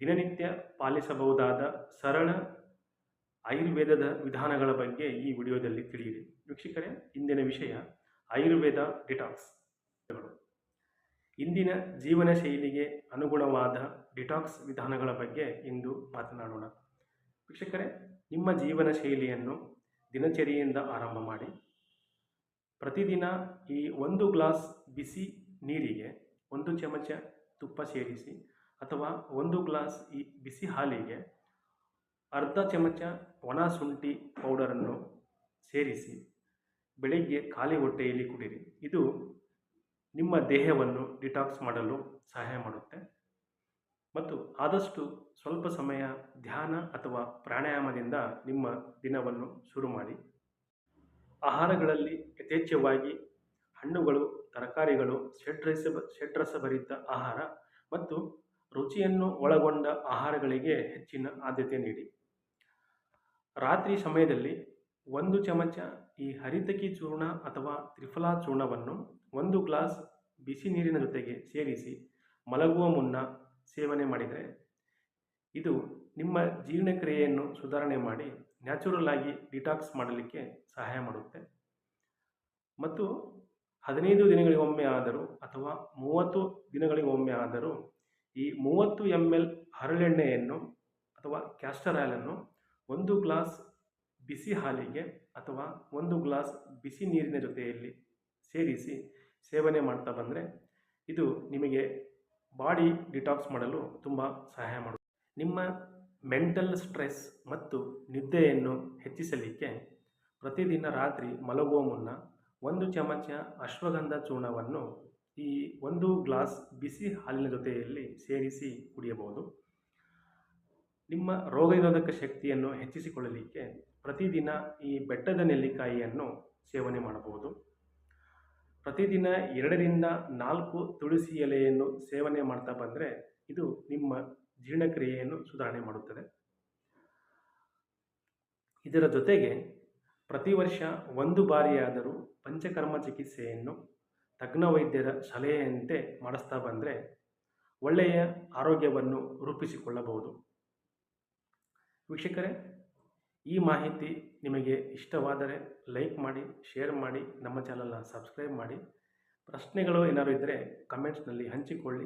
ದಿನನಿತ್ಯ ಪಾಲಿಸಬಹುದಾದ ಸರಳ ಆಯುರ್ವೇದದ ವಿಧಾನಗಳ ಬಗ್ಗೆ ಈ ವಿಡಿಯೋದಲ್ಲಿ ತಿಳಿಯಿರಿ. ವೀಕ್ಷಕರೇ, ಇಂದಿನ ವಿಷಯ ಆಯುರ್ವೇದ ಡಿಟಾಕ್ಸ್. ಇಂದಿನ ಜೀವನ ಶೈಲಿಗೆ ಅನುಗುಣವಾದ ಡಿಟಾಕ್ಸ್ ವಿಧಾನಗಳ ಬಗ್ಗೆ ಇಂದು ಮಾತನಾಡೋಣ. ವೀಕ್ಷಕರೇ, ನಿಮ್ಮ ಜೀವನ ಶೈಲಿಯನ್ನು ದಿನಚರಿಯಿಂದ ಆರಂಭ ಮಾಡಿ. ಪ್ರತಿದಿನ ಈ ಒಂದು ಗ್ಲಾಸ್ ಬಿಸಿ ನೀರಿಗೆ ಒಂದು ಚಮಚ ತುಪ್ಪ ಸೇರಿಸಿ ಅಥವಾ ಒಂದು ಗ್ಲಾಸ್ ಈ ಬಿಸಿ ಹಾಲಿಗೆ ಅರ್ಧ ಚಮಚ ಒಣ ಶುಂಠಿ ಪೌಡರನ್ನು ಸೇರಿಸಿ ಬೆಳಿಗ್ಗೆ ಖಾಲಿ ಹೊಟ್ಟೆಯಲ್ಲಿ ಕುಡಿರಿ. ಇದು ನಿಮ್ಮ ದೇಹವನ್ನು ಡಿಟಾಕ್ಸ್ ಮಾಡಲು ಸಹಾಯ ಮಾಡುತ್ತೆ. ಮತ್ತು ಆದಷ್ಟು ಸ್ವಲ್ಪ ಸಮಯ ಧ್ಯಾನ ಅಥವಾ ಪ್ರಾಣಾಯಾಮದಿಂದ ನಿಮ್ಮ ದಿನವನ್ನು ಶುರು ಮಾಡಿ. ಆಹಾರಗಳಲ್ಲಿ ಯಥೇಚ್ಛವಾಗಿ ಹಣ್ಣುಗಳು, ತರಕಾರಿಗಳು ಶೆಟ್ರಸ ಷಡ್ರಸಭರಿತ ಆಹಾರ ಮತ್ತು ರುಚಿಯನ್ನು ಒಳಗೊಂಡ ಆಹಾರಗಳಿಗೆ ಹೆಚ್ಚಿನ ಆದ್ಯತೆ ನೀಡಿ. ರಾತ್ರಿ ಸಮಯದಲ್ಲಿ ಒಂದು ಚಮಚ ಈ ಹರಿತಕಿ ಚೂರ್ಣ ಅಥವಾ ತ್ರಿಫಲಾ ಚೂರ್ಣವನ್ನು ಒಂದು ಗ್ಲಾಸ್ ಬಿಸಿ ನೀರಿನ ಜೊತೆಗೆ ಸೇರಿಸಿ ಮಲಗುವ ಮುನ್ನ ಸೇವನೆ ಮಾಡಿದರೆ ಇದು ನಿಮ್ಮ ಜೀರ್ಣಕ್ರಿಯೆಯನ್ನು ಸುಧಾರಣೆ ಮಾಡಿ ನ್ಯಾಚುರಲ್ ಆಗಿ ಡಿಟಾಕ್ಸ್ ಮಾಡಲಿಕ್ಕೆ ಸಹಾಯ ಮಾಡುತ್ತೆ. ಮತ್ತು ಹದಿನೈದು ದಿನಗಳಿಗೊಮ್ಮೆ ಆದರೂ ಅಥವಾ ಮೂವತ್ತು ದಿನಗಳಿಗೊಮ್ಮೆ ಆದರೂ ಈ ಮೂವತ್ತು ಎಂ ಎಲ್ ಹರಳೆಣ್ಣೆಯನ್ನು ಅಥವಾ ಕ್ಯಾಸ್ಟರ್ ಆಯಿಲನ್ನು ಒಂದು ಗ್ಲಾಸ್ ಬಿಸಿ ಹಾಲಿಗೆ ಅಥವಾ ಒಂದು ಗ್ಲಾಸ್ ಬಿಸಿ ನೀರಿನ ಜೊತೆಯಲ್ಲಿ ಸೇರಿಸಿ ಸೇವನೆ ಮಾಡ್ತಾ ಬಂದರೆ ಇದು ನಿಮಗೆ ಬಾಡಿ ಡಿಟಾಕ್ಸ್ ಮಾಡಲು ತುಂಬ ಸಹಾಯ ಮಾಡುತ್ತೆ ನಿಮ್ಮ ಮೆಂಟಲ್ ಸ್ಟ್ರೆಸ್ ಮತ್ತು ನಿದ್ದೆಯನ್ನು ಹೆಚ್ಚಿಸಲಿಕ್ಕೆ ಪ್ರತಿದಿನ ರಾತ್ರಿ ಮಲಗುವ ಮುನ್ನ ಒಂದು ಚಮಚ ಅಶ್ವಗಂಧ ಚೂರ್ಣವನ್ನು ಈ ಒಂದು ಗ್ಲಾಸ್ ಬಿಸಿ ಹಾಲಿನ ಜೊತೆಯಲ್ಲಿ ಸೇರಿಸಿ ಕುಡಿಯಬಹುದು. ನಿಮ್ಮ ರೋಗನಿರೋಧಕ ಶಕ್ತಿಯನ್ನು ಹೆಚ್ಚಿಸಿಕೊಳ್ಳಲಿಕ್ಕೆ ಪ್ರತಿದಿನ ಈ ಬೆಟ್ಟದ ನೆಲ್ಲಿಕಾಯಿಯನ್ನು ಸೇವನೆ ಮಾಡಬಹುದು. ಪ್ರತಿದಿನ ಎರಡರಿಂದ ನಾಲ್ಕು ತುಳಸಿ ಎಲೆಯನ್ನು ಸೇವನೆ ಮಾಡ್ತಾ ಬಂದರೆ ಇದು ನಿಮ್ಮ ಜೀರ್ಣಕ್ರಿಯೆಯನ್ನು ಸುಧಾರಣೆ ಮಾಡುತ್ತದೆ. ಇದರ ಜೊತೆಗೆ ಪ್ರತಿ ವರ್ಷ ಒಂದು ಬಾರಿಯಾದರೂ ಪಂಚಕರ್ಮ ಚಿಕಿತ್ಸೆಯನ್ನು ತಜ್ಞ ವೈದ್ಯರ ಸಲಹೆಯಂತೆ ಮಾಡಿಸ್ತಾ ಬಂದರೆ ಒಳ್ಳೆಯ ಆರೋಗ್ಯವನ್ನು ರೂಪಿಸಿಕೊಳ್ಳಬಹುದು. ವೀಕ್ಷಕರೇ, ಈ ಮಾಹಿತಿ ನಿಮಗೆ ಇಷ್ಟವಾದರೆ ಲೈಕ್ ಮಾಡಿ, ಶೇರ್ ಮಾಡಿ, ನಮ್ಮ ಚಾನಲ್ನ ಸಬ್ಸ್ಕ್ರೈಬ್ ಮಾಡಿ. ಪ್ರಶ್ನೆಗಳು ಏನಾದರೂ ಇದ್ದರೆ ಕಮೆಂಟ್ಸ್ನಲ್ಲಿ ಹಂಚಿಕೊಳ್ಳಿ.